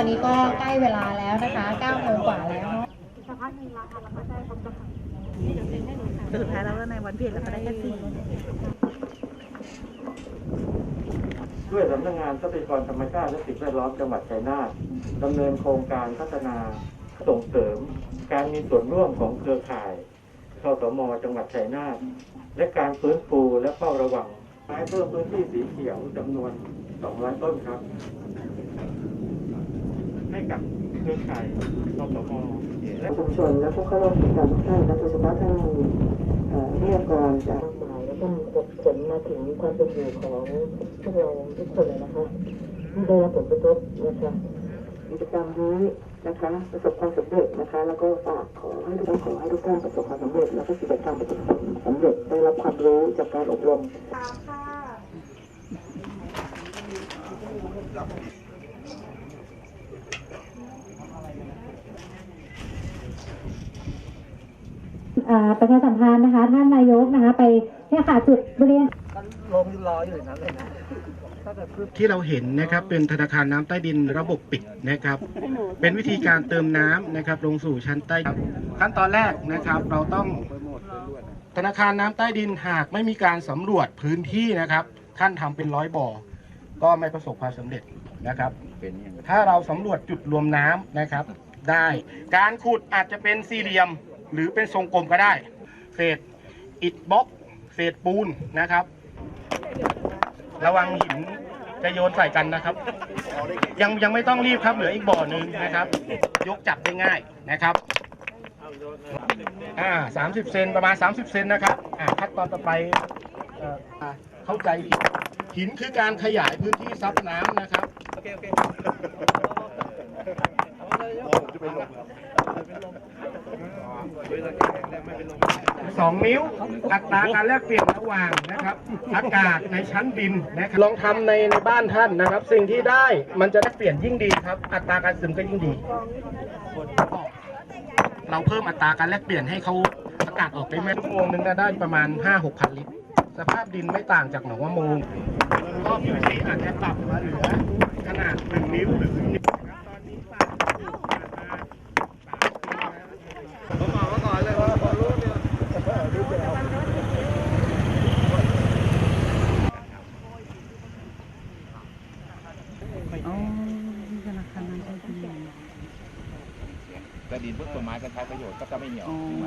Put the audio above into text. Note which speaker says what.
Speaker 1: ตอนนี้ก็ใกล้เวลาแล้วนะคะ9โมงกว่าแล้วเนาะ
Speaker 2: สุดท้ายแล้วในวันเพ็ญเราก็ได้แค่สี่
Speaker 3: ด้วยสำนักงานทรัพยากรธรรมชาติและสิ่งแวดล้อมจังหวัดชัยนาทดำเนินโครงการพัฒนาส่งเสริม การมีส่วนร่วมของเครือข่ายคสมจังหวัดชัยนาทและการฟื้นฟูและเฝ้าระวังไม้เพิ่มพื้นที่สีเขียวจำนวน 200 ต้นครับ ให้กับเครือข่ายคสมและ
Speaker 4: ชุมชนและผู้เข้าร่วมกิจกรรมทุกท่านและโดยเฉพาะท่านเอ่อวิทยากรจากมากมายแล้วก็กดผลมาถึงความเป็นอยู่ของพวกเราทุกคนเลยนะคะที่ได้รับผลกระทบนะคะกิจกรรมนี้นะคะประสบความสำเร็จนะคะ แล้วก็ฝากขอให้ทุกท่านขอให้ทุกท่านประสบความสำเร็จ แล้วก็กิจกรรมประสบความสำเร็จได้รับความรู้จากการอบรม
Speaker 5: อ่า ประชาสัมพันธ์นะคะท่านนายกนะคะไปเนี่ยค่ะจุดบริเวณ
Speaker 2: ลงรออยู่อย่างนั้นเลยนะถ้าเกิดคือ
Speaker 6: ที่เราเห็นนะครับเป็นธนาคารน้ำใต้ดินระบบปิดนะครับ เป็นวิธีการเติมน้ำนะครับ ลงสู่ชั้นใต้ดินขั้นตอนแรกนะครับ เราต้องธนาคารน้ำใต้ดินหากไม่มีการสำรวจพื้นที่นะครับท่านทำเป็นร้อยบ่อ ก็ไม่ประสบความสำเร็จนะครับ ถ้าเราสำรวจจุดรวมน้ำนะครับ ได้การขุดอาจจะเป็นสี่เหลี่ยม หรือเป็นทรงกลมก็ได้ เศษอิฐบล็อก เศษปูนนะครับ ระวังหินจะโยนใส่กันนะครับ ยังยังไม่ต้องรีบครับเหลืออีกบ่อหนึ่งนะครับ ยกจับได้ง่ายนะครับอ่าสามสิบเซนประมาณ30เซนนะครับอ่าขั้นตอนต่อไปเข้าใจผิดหินคือการขยายพื้นที่ซับน้ำนะครับสอ งนิ้ว อัตราการแลกเปลี่ยนระหว่างนะครับ อากาศในชั้นดินนะครับลองทำในในบ้านท่านนะครับ สิ่งที่ได้มันจะแลกเปลี่ยนยิ่งดีครับ อัตราการซึมก็ยิ่งดี เราเพิ่มอัตราการแลกเปลี่ยนให้เขาอากาศออกได้แม่ชั่วโมงหนึงได้ประมาณ 5-6พันลิตร สภาพดินไม่ต่างจากหนองมะโมงรอบพื้นที่อาจจะปรับมาเหลือขนาด 1 นิ้วหรือ1นิ้วนะครับตอนนี้ปรับอยู่ประมาณผมบอกมาก่อนเลยว่าพอรู้เนี่ย
Speaker 2: อ๋อธนาคารนั้นใช่ไหม
Speaker 7: แต่ดินพวกต้นไม้ก็ใช้ประโยชน์ก็จะไม่เหนียว
Speaker 2: อ๋อ
Speaker 7: มั